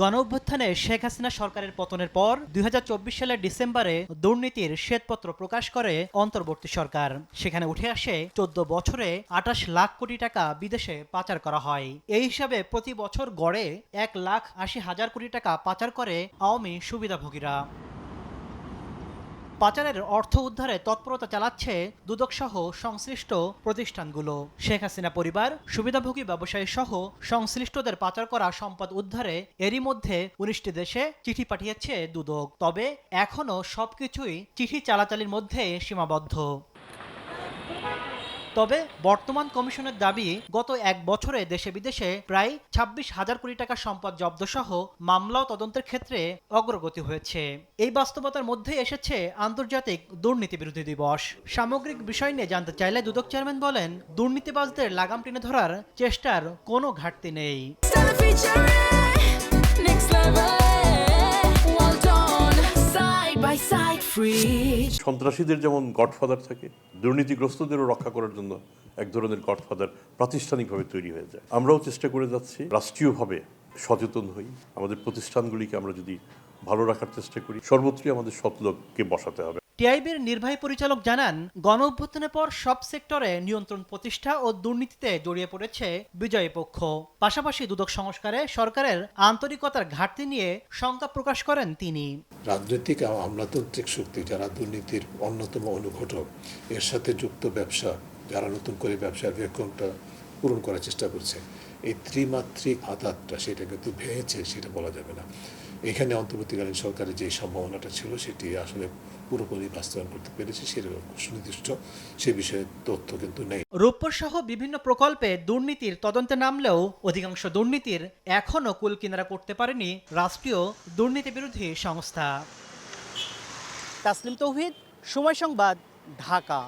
গণ অভ্যুত্থানে শেখ হাসিনা সরকারের পতনের পর দুই হাজার চব্বিশ সালের ডিসেম্বরে দুর্নীতির শ্বেতপত্র প্রকাশ করে অন্তর্বর্তী সরকার। সেখানে উঠে আসে চোদ্দ বছরে আটাশ লাখ কোটি টাকা বিদেশে পাচার করা হয়। এই হিসাবে প্রতি বছর গড়ে এক লাখ আশি হাজার কোটি টাকা পাচার করে আওয়ামী সুবিধাভোগীরা। পাচারের অর্থ উদ্ধারে তৎপরতা চালাচ্ছে দুদকসহ সংশ্লিষ্ট প্রতিষ্ঠানগুলো। শেখ হাসিনা পরিবার, সুবিধাভোগী ব্যবসায়ী সহ সংশ্লিষ্টদের পাচার করা সম্পদ উদ্ধারে এরই মধ্যে উনিশটি দেশে চিঠি পাঠিয়েছে দুদক। তবে এখনও সবকিছুই চিঠি চালাচালির মধ্যে সীমাবদ্ধ। তবে বর্তমান কমিশনের দাবি, গত এক বছরে দেশে বিদেশে প্রায় ছাব্বিশ হাজার কোটি টাকা সম্পদ জব্দ সহ মামলা ও তদন্তের ক্ষেত্রে অগ্রগতি হয়েছে। এই বাস্তবতার মধ্যে এসেছে আন্তর্জাতিক দুর্নীতি বিরোধী দিবস। সামগ্রিক বিষয় নিয়ে জানতে চাইলে দুদক চেয়ারম্যান বলেন, দুর্নীতিবাজদের লাগাম টেনে ধরার চেষ্টার কোনো ঘাটতি নেই। সন্ত্রাসীদের যেমন গডফাদার থাকে, দুর্নীতিগ্রস্তদেরও রক্ষা করার জন্য এক ধরনের গডফাদার প্রাতিষ্ঠানিকভাবে তৈরি হয়ে যায়। আমরাও চেষ্টা করে যাচ্ছি, রাষ্ট্রীয়ভাবে সচেতন হই। আমাদের প্রতিষ্ঠানগুলিকে আমরা যদি ভালো রাখার চেষ্টা করি, সর্বত্রই আমাদের সৎলোককে বসাতে হবে। টিআইবির নির্বাহী পরিচালক জানান গণ অভ্যুত্থানের পর সব সেক্টরে নিয়ন্ত্রণ প্রতিষ্ঠা ও দুর্নীতিতে জড়িয়ে পড়েছে বিজয়ী পক্ষ। পাশাপাশি দুদক সংস্কারে সরকারের আন্তরিকতার ঘাটতি নিয়ে শঙ্কা প্রকাশ করেন তিনি। রাজনৈতিক আমলাতান্ত্রিক শক্তি যারা দুর্নীতির অন্যতম অনুঘটক, এর সাথে যুক্ত ব্যবসা, যারা নতুন করে ব্যবসার ভ্যাকুয়ামটা পূরণ করার চেষ্টা করছে। এই ত্রিমাত্রিক আঘাতটা সেটা কিন্তু ভেঙেছে সেটা বলা যাবে না। এখানে অন্তর্বর্তীকালীন সরকারের যে সম্ভাবনাটা ছিল সেটি আসলে পুরোপুরি বাস্তবায়ন করতে পেরেছে সেরকম সুনির্দিষ্ট সে বিষয়ে তথ্য কিন্তু নেই। রূপপুর সহ বিভিন্ন প্রকল্পে দুর্নীতির তদন্তে নামলেও অধিকাংশ দুর্নীতির এখনও কুল কিনারা করতে পারেনি রাষ্ট্রীয় দুর্নীতি বিরোধী সংস্থা। তাসলিম তৌহিদ সময় সংবাদ ঢাকা।